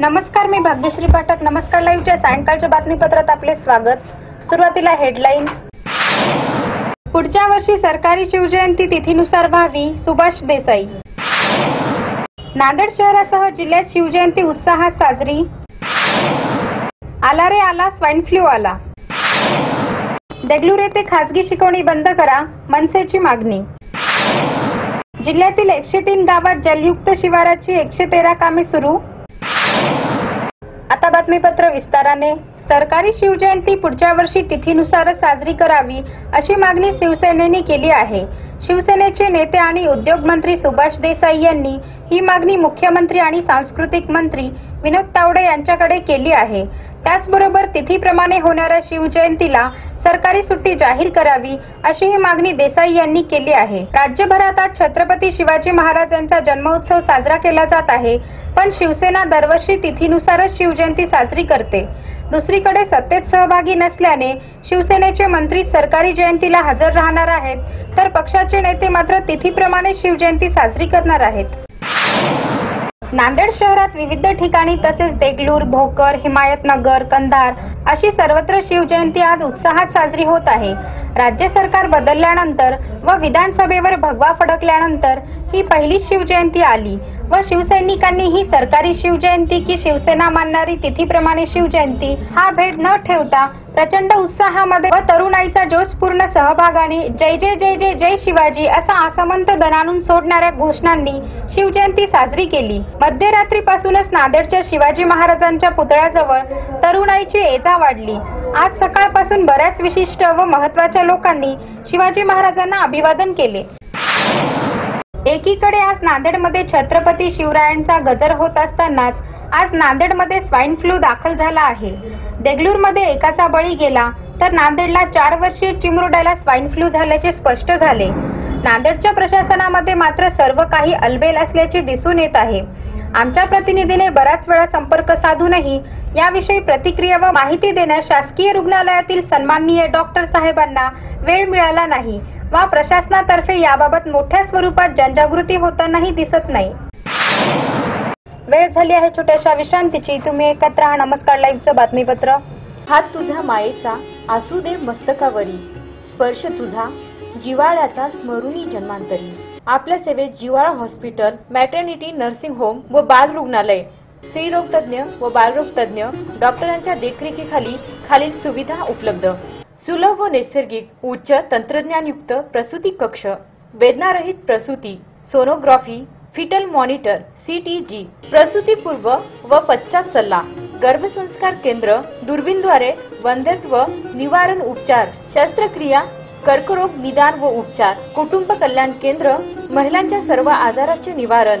नमस्कार मी भाग्यश्री पाठक. नमस्कार लाईव्हच्या सायंकाळच्या बातमीपत्रात आपले स्वागत. सुरुवातीला हेडलाईन पुढच्या वर्षी सरकारी शिवजयंती तिथीनुसार व्हावी सुभाष देसाई. नांदेड शहरासह जिल्ह्यात शिवजयंती उत्साहात साजरी. आला रे आला स्वाईन फ्लू आला. देगलूर येथे खासगी शिकवणी बंद करा मनसेची मागणी. जिल्ह्यातील एकशे तीन गावात जलयुक्त शिवाराची एकशे तेरा कामे सुरू. आता बातमीपत्र विस्ताराने. सरकारी शिवजयंती पुढच्या वर्षी तिथीनुसारच साजरी करावी अशी मागणी शिवसेनेने केली आहे. शिवसेनेचे नेते आणि उद्योग मंत्री सुभाष देसाई यांनी ही मागणी मुख्यमंत्री आणि सांस्कृतिक मंत्री विनोद तावडे यांच्याकडे केली आहे. त्याचबरोबर तिथीप्रमाणे होणाऱ्या शिवजयंतीला सरकारी सुट्टी जाहीर करावी अशी ही मागणी देसाई यांनी केली आहे. राज्यभरात आज छत्रपती शिवाजी महाराज यांचा जन्मोत्सव साजरा केला जात आहे. पण शिवसेना दरवर्षी तिथीनुसारच शिवजयंती साजरी करते. दुसरीकडे सत्तेत सहभागी नसल्याने शिवसेनेचे मंत्री सरकारी जयंतीला हजर राहणार आहेत. तर पक्षाचे नेते मात्र तिथीप्रमाणे शिवजयंती साजरी करणार आहेत. नांदेड शहरात विविध ठिकाणी तसेच देगलूर भोकर हिमायतनगर कंधार अशी सर्वत्र शिवजयंती आज उत्साहात साजरी होत आहे. राज्य सरकार बदलल्यानंतर व विधानसभेवर भगवा फडकल्यानंतर ही पहिली शिवजयंती आली. व शिवसैनिकांनी ही सरकारी शिवजयंती की शिवसेना मानणारी तिथीप्रमाणे शिवजयंती हा भेद न ठेवता प्रचंड उत्साहामध्ये व तरुणाईचा जोशपूर्ण सहभागाने जय जय जय जय जय शिवाजी असा आसमंत दणानून सोडणाऱ्या घोषणांनी शिवजयंती साजरी केली. मध्यरात्रीपासूनच नांदेडच्या शिवाजी महाराजांच्या पुतळ्याजवळ तरुणाईची एजा वाढली. आज सकाळपासून बऱ्याच विशिष्ट व महत्त्वाच्या लोकांनी शिवाजी महाराजांना अभिवादन केले. एकीकडे आज नांदेडमध्ये छत्रपती शिवरायांचा गजर होत असतानाच आज नांदेडमध्ये स्वाईन फ्लू दाखल झाला आहे. देगलूरमध्ये एकाचा बळी गेला तर नांदेडला चार वर्षीय चिमुरड्याला स्वाईन फ्लू झाल्याचे स्पष्ट झाले. नांदेडच्या प्रशासनामध्ये मात्र सर्व काही अलबेल असल्याचे दिसून येत आहे. आमच्या प्रतिनिधीने बराच वेळा संपर्क साधूनही याविषयी प्रतिक्रिया व माहिती देण्यास शासकीय रुग्णालयातील सन्माननीय डॉक्टर साहेबांना वेळ मिळाला नाही. वा प्रशासनातर्फे याबाबत मोठ्या स्वरूपात जनजागृती होतानाही दिसत नाही. वेळ झाली आहे छोट्याशा विश्रांतीची. तुम्ही एकत्र हा नमस्कार. लाईव्हचं बातमीपत्र. हात तुझ्या मायेचा आसू दे मस्तकावरी. स्पर्श तुझा जिवाळ्याचा स्मरुणी जन्मांतरी. आपल्या सेवेत जिवाळा हॉस्पिटल मॅटर्निटी नर्सिंग होम व बाल रुग्णालय. स्त्रीरोगतज्ञ व बालरोगतज्ञ डॉक्टरांच्या देखरेखीखाली खालील सुविधा उपलब्ध. सुलभ व नैसर्गिक उच्च तंत्रज्ञानयुक्त प्रसूती कक्ष वेदनारहित प्रसूती सोनोग्राफी फिटल मॉनिटर सीटीजी प्रसूतीपूर्व व पश्चात सल्ला गर्भसंस्कार केंद्र दुर्बीनद्वारे वंध्यत्व निवारण उपचार शस्त्रक्रिया कर्करोग निदान व उपचार कुटुंब कल्याण केंद्र महिलांच्या सर्व आजाराचे निवारण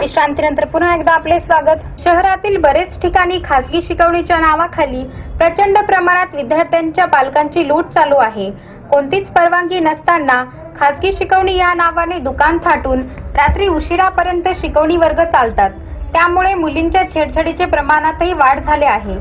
विश्रांतीनंतर पुन्हा एकदा आपले स्वागत. शहरातील बरेच ठिकाणी खासगी शिकवणीच्या नावाखाली प्रचंड प्रमाणात विद्यार्थ्यांच्या पालकांची लूट चालू आहे. कोणतीच परवानगी नसताना खासगी शिकवणी या नावाने दुकान थाटून रात्री उशिरापर्यंत शिकवणी वर्ग चालतात. त्यामुळे मुलींच्या छेडछाडीचे प्रमाणातही वाढ झाले आहे.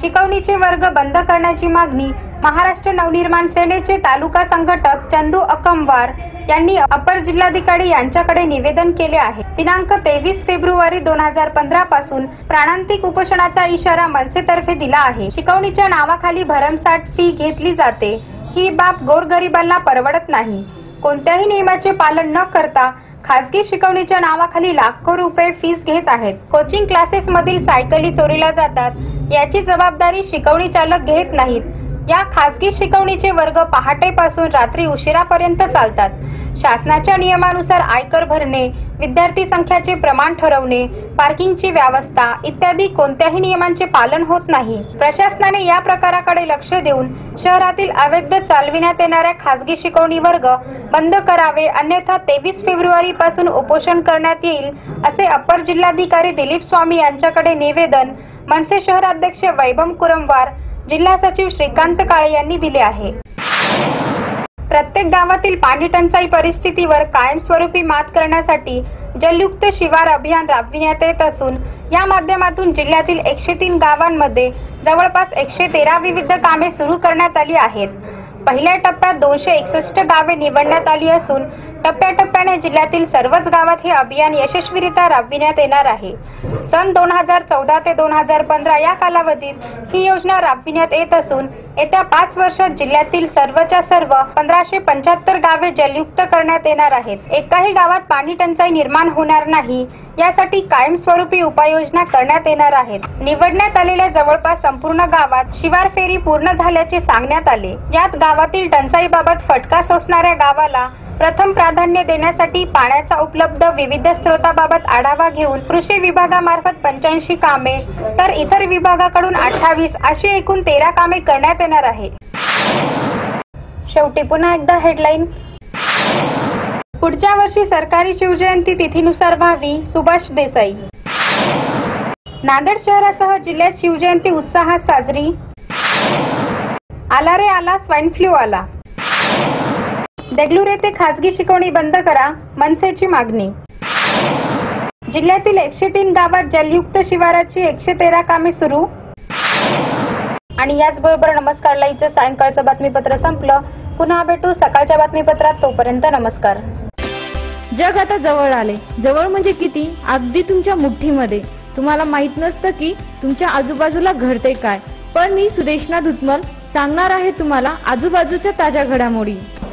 शिकवणीचे वर्ग बंद करण्याची मागणी महाराष्ट्र नवनिर्माण सेनेचे तालुका संघटक चंदू अकमवार यांनी अपर जिल्हाधिकारी यांच्याकडे निवेदन केले आहे. दिनांक तेवीस फेब्रुवारी दोन हजार पंधरा पासून प्राणांतिक उपोषणाचा इशारा मनसेतर्फे दिला आहे. शिकवणीच्या नावाखाली भरमसाठ फी घेतली जाते. ही बाब गोरगरिबांना परवडत नाही. कोणत्याही नियमाचे पालन न करता खासगी शिकवणीच्या नावाखाली लाखो रुपये फीस घेत आहेत. कोचिंग क्लासेस मधील सायकली चोरीला जातात. याची जबाबदारी शिकवणी चालक घेत नाहीत. या खासगी शिकवणीचे वर्ग पहाटेपासून रात्री उशिरापर्यंत चालतात. शासनाच्या नियमानुसार आयकर भरणे विद्यार्थी संख्याचे प्रमाण ठरवणे पार्किंगची व्यवस्था इत्यादी कोणत्याही नियमांचे पालन होत नाही. प्रशासनाने या प्रकाराकडे लक्ष देऊन शहरातील अवैध चालविण्यात येणाऱ्या खासगी शिकवणी वर्ग बंद करावे अन्यथा तेवीस फेब्रुवारी पासून उपोषण करण्यात येईल असे अपर जिल्हाधिकारी दिलीप स्वामी यांच्याकडे निवेदन मनसे शहराध्यक्ष वैभव कुरमवार जिल्हा सचिव श्रीकांत काळे यांनी दिले आहे. प्रत्येक गावातील पाणी टंचाई परिस्थितीवर कायमस्वरूपी मात करण्यासाठी जलयुक्त शिवार अभियान राबविण्यात येत असून या माध्यमातून जिल्ह्यातील एकशे तीन गावांमध्ये जवळपास एकशे तेरा विविध कामे सुरू करण्यात आली आहेत. पहिल्या टप्प्यात दोनशे एकसष्ट गावे निवडण्यात आली असून टप्प्याटप्प्याने जिल्ह्यातील सर्वच गावात हे अभियान यशस्वीरित्या राबविण्यात येणार आहे. सन दोन हजार चौदा ते दोन हजार पंधरा या कालावधीत ही योजना राबविण्यात येत असून येत्या पाच वर्षात जिल्ह्यातील सर्वच्या सर्व पंधराशे पंच्याहत्तर गावे जलयुक्त करण्यात येणार आहेत. एकाही गावात पाणी टंचाई निर्माण होणार नाही यासाठी कायमस्वरूपी उपाययोजना करण्यात येणार आहेत. निवडण्यात आलेल्या जवळपास संपूर्ण गावात शिवार फेरी पूर्ण झाल्याचे सांगण्यात आले. यात गावातील टंचाईबाबत फटका सोसणाऱ्या गावाला प्रथम प्राधान्य देण्यासाठी पाण्याचा उपलब्ध विविध स्रोताबाबत आढावा घेऊन कृषी विभागामार्फत पंच्याऐंशी कामे तर इतर विभागाकडून अठ्ठावीस अशी एकूण तेरा कामे करण्यात येणार आहे. शेवटी पुन्हा एकदा हेडलाईन पुढच्या वर्षी सरकारी शिवजयंती तिथीनुसार व्हावी सुभाष देसाई. नांदेड शहरासह जिल्ह्यात शिवजयंती उत्साहात साजरी. आला रे आला स्वाईन फ्लू आला. देगलूर येथे खासगी शिकवणी बंद करा मनसेची मागणी. जिल्ह्यातील एकशे तीन गावात जलयुक्त शिवाराची एकशे तेरा कामे सुरू. आणि याचबरोबर नमस्कार लाईव्हचं सायंकाळचं बातमीपत्र संपलं. पुन्हा भेटू सकाळच्या बातमीपत्रात तोपर्यंत नमस्कार. जग आता जवळ आले. जवळ म्हणजे किती? अगदी तुमच्या मुठ्ठीमध्ये. तुम्हाला माहीत नसतं की तुमच्या आजूबाजूला घडते काय. पण मी सुदेशना धुतमल सांगणार आहे तुम्हाला आजूबाजूच्या ताज्या घडामोडी.